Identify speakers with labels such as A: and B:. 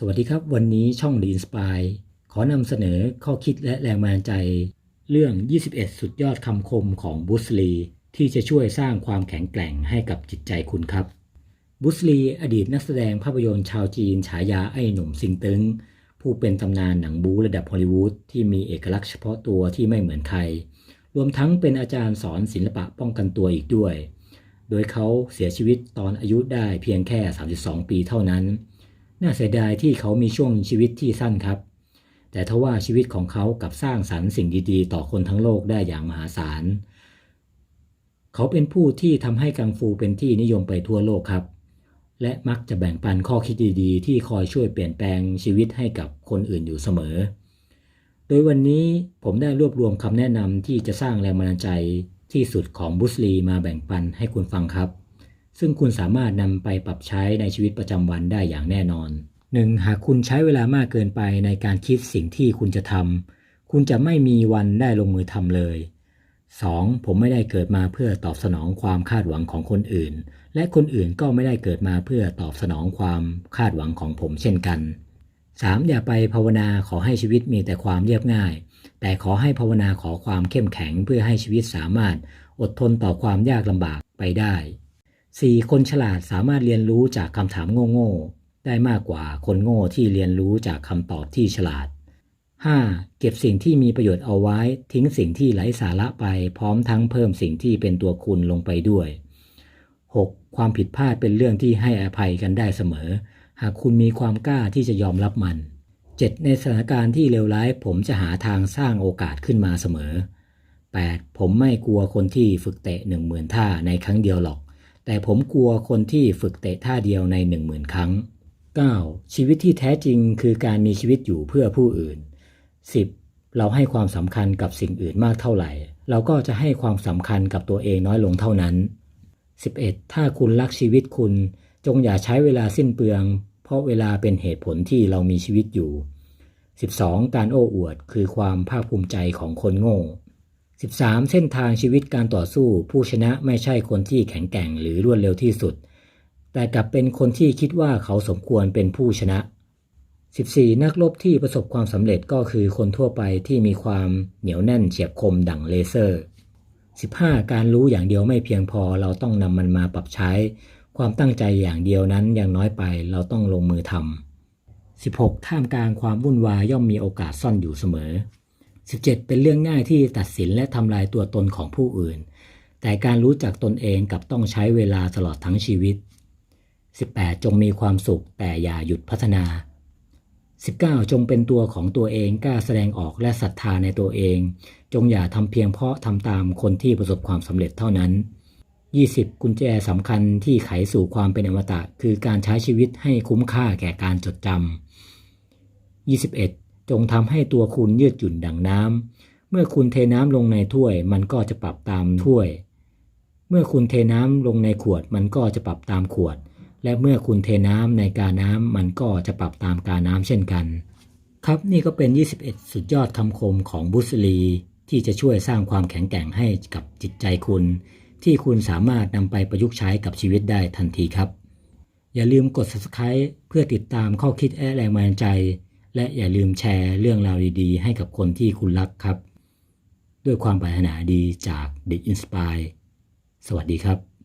A: สวัสดีครับ วันนี้ช่อง The Inspire ขอนำเสนอข้อคิดและแรงบันดาลใจ เรื่อง 21 สุดยอดคำคมของบุสลี ที่จะช่วยสร้างความแข็งแกร่งให้กับจิตใจคุณครับ บุสลี อดีตนักแสดงภาพยนตร์ชาวจีน ฉายาไอ้หนุ่มซิงตึง ผู้เป็นตำนานหนังบูระดับฮอลลีวูดที่มีเอกลักษณ์เฉพาะตัวที่ไม่เหมือนใคร รวมทั้งเป็นอาจารย์สอนศิลปะป้องกันตัวอีกด้วย โดยเขาเสียชีวิตตอนอายุได้เพียงแค่ 32 ปีเท่านั้น น่าเสียดายที่เขามีช่วงชีวิตที่สั้นครับ แต่ทว่าชีวิตของเขากับสร้างสรรค์สิ่งดีๆ ต่อคนทั้งโลกได้อย่างมหาศาล เขาเป็นผู้ที่ทำให้กังฟูเป็นที่นิยมไปทั่วโลกครับ และมักจะแบ่งปันข้อคิดดีๆ ที่คอยช่วยเปลี่ยนแปลงชีวิตให้กับคนอื่นอยู่เสมอ โดยวันนี้ผมได้รวบรวมคำแนะนำที่จะสร้างแรงบันดาลใจที่สุดของบุสลีมาแบ่งปันให้คุณฟังครับ ซึ่งคุณสามารถนำไปปรับใช้ในชีวิตประจำวันได้อย่างแน่นอน 1. หากคุณใช้เวลามากเกินไปในการคิดสิ่งที่คุณจะทำคุณจะไม่มีวันได้ลงมือทำเลย 2. ผมไม่ได้เกิดมาเพื่อตอบสนองความคาดหวังของคนอื่น และคนอื่นก็ไม่ได้เกิดมาเพื่อตอบสนองความคาดหวังของผมเช่นกัน 3. อย่าไปภาวนาขอให้ชีวิตมีแต่ความเรียบง่าย แต่ขอให้ภาวนาขอความเข้มแข็งเพื่อให้ชีวิตสามารถอดทนต่อความยากลำบากไปได้ 4. คนฉลาดสามารถเรียนรู้จากคำถามโง่ๆได้มากกว่าคนโง่ที่เรียนรู้จากคำตอบที่ฉลาด 5. เก็บสิ่งที่มีประโยชน์เอาไว้ ทิ้งสิ่งที่ไร้สาระไปพร้อมทั้งเพิ่มสิ่งที่เป็นตัวคุณลงไปด้วย 6. ความผิดพลาดเป็นเรื่องที่ให้อภัยกันได้เสมอ หากคุณมีความกล้าที่จะยอมรับมัน 7. ในสถานการณ์ที่เลวร้ายผมจะหาทางสร้างโอกาสขึ้นมาเสมอ 8. ผมไม่กลัวคนที่ฝึกเตะหนึ่งหมื่นท่าในครั้งเดียวหรอก แต่ผมกลัวคนที่ฝึกเตะท่าเดียวในหนึ่งหมื่นครั้ง 9. ชีวิตที่แท้จริงคือการมีชีวิตอยู่เพื่อผู้อื่น 10. เราให้ความสำคัญกับสิ่งอื่นมากเท่าไหร่ เราก็จะให้ความสำคัญกับตัวเองน้อยลงเท่านั้น 11. ถ้าคุณรักชีวิตคุณ จงอย่าใช้เวลาสิ้นเปลือง เพราะเวลาเป็นเหตุผลที่เรามีชีวิตอยู่ 12. การโอ้อวดคือความภาคภูมิใจของคนโง่ 13. เส้นทางชีวิตการต่อสู้ ผู้ชนะไม่ใช่คนที่แข็งแกร่งหรือรวดเร็วที่สุด แต่กลับเป็นคนที่คิดว่าเขาสมควรเป็นผู้ชนะ 14. นักรบที่ประสบความสำเร็จก็คือคนทั่วไปที่มีความเหนียวแน่นเฉียบคมดั่งเลเซอร์ 15. การรู้อย่างเดียวไม่เพียงพอเราต้องนำมันมาปรับใช้ ความตั้งใจอย่างเดียวนั้นยังน้อยไปเราต้องลงมือทำ 16. ท่ามกลางความวุ่นวายย่อมมีโอกาสซ่อนอยู่เสมอ 17. เป็นเรื่องง่ายที่ตัดสินและทำลายตัวตนของผู้อื่น แต่การรู้จักตนเองกับต้องใช้เวลาตลอดทั้งชีวิต 18. จงมีความสุขแต่อย่าหยุดพัฒนา 19. จงเป็นตัวของตัวเองกล้าแสดงออกและศรัทธาในตัวเอง จงอย่าทำเพียงเพราะทำตามคนที่ประสบความสำเร็จเท่านั้น 20. กุญแจสำคัญที่ไขสู่ความเป็นอมตะ คือการใช้ชีวิตให้คุ้มค่าแก่การจดจำ 21. จงทำให้ตัวคุณยืดหยุ่นดังน้ำ เมื่อคุณเทน้ำลงในถ้วย มันก็จะปรับตามถ้วย เมื่อคุณเทน้ำลงในขวด มันก็จะปรับตามขวด และเมื่อคุณเทน้ำในกาน้ำมันก็จะปรับตามกาน้ำเช่นกัน ครับนี่ก็เป็น 21 สุดยอดคำคมของบุสลี ที่จะช่วยสร้างความแข็งแกร่งให้กับจิตใจคุณ ที่คุณสามารถนำไปประยุกต์ใช้กับชีวิตได้ทันทีครับ อย่าลืมกด subscribe เพื่อติดตามข้อคิดและแรงบันดาลใจ และอย่าลืมแชร์เรื่องราวดีๆ ให้กับคนที่คุณรักครับ ด้วยความปรารถนาดีจาก The Inspire สวัสดีครับ